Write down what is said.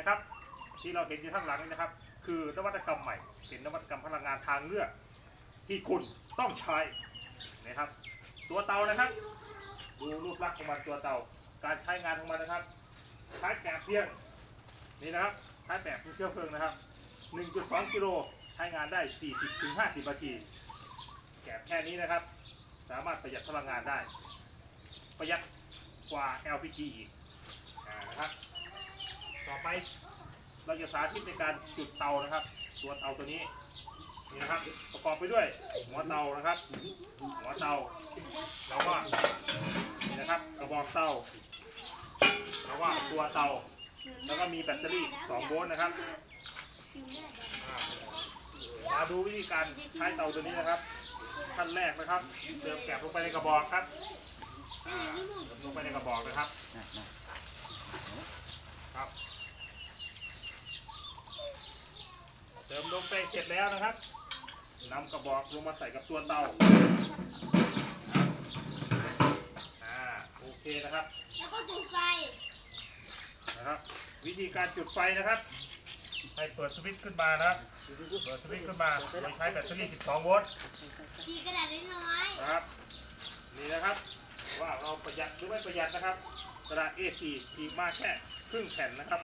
นะครับ ที่เราเห็นอยู่ข้างหลังนี่นะครับ คือนวัตกรรมใหม่ เป็นนวัตกรรมพลังงานทางเลือก ที่คุณต้องใช้นะครับ ตัวเตานะครับ ดูรูปลักษณ์ของมันตัวเตา การใช้งานของมันนะครับใช้แบบเพียงนี่นะครับใช้แบบเชื้อเพลิงนะครับ 1.2 กิโลใช้งานได้ 40-50 นาทีแกะแค่นี้นะครับ สามารถประหยัดพลังงานได้ ประหยัดกว่า LPG อีกอ่านะครับ ต่อไปเราจะสาธิตในการจุดเตานะครับ ตัวเตาตัวนี้นี่นะครับประกอบไปด้วยหัวเตานะครับ หัวเตาแล้วก็นี่นะครับกระบอกเตาแล้วก็ตัวเตาแล้วก็มีแบตเตอรี่ 2 โวลต์นะครับมาดูวิธีการใช้เตาตัวนี้นะครับ ขั้นแรกนะครับเติมแกบลงไปในกระบอกครับเติมลงไปในกระบอกนะครับ เติมลงไปเสร็จแล้วนะครับนำกระบอกลงมาใส่กับตัวเตาอ่าโอเคนะครับ แล้วก็จุดไฟนะครับ วิธีการจุดไฟนะครับ ให้เปิดสวิตช์ขึ้นมานะครับ เปิดสวิตช์ขึ้นมาโดยใช้แบตเตอรี่ 12 โวลต์ ตีกระดาษน้อยนะครับ นี่นะครับ ว่าเราประหยัดหรือไม่ประหยัดนะครับ กระดาษ A4 ขีดมาแค่ครึ่งแผ่นนะครับ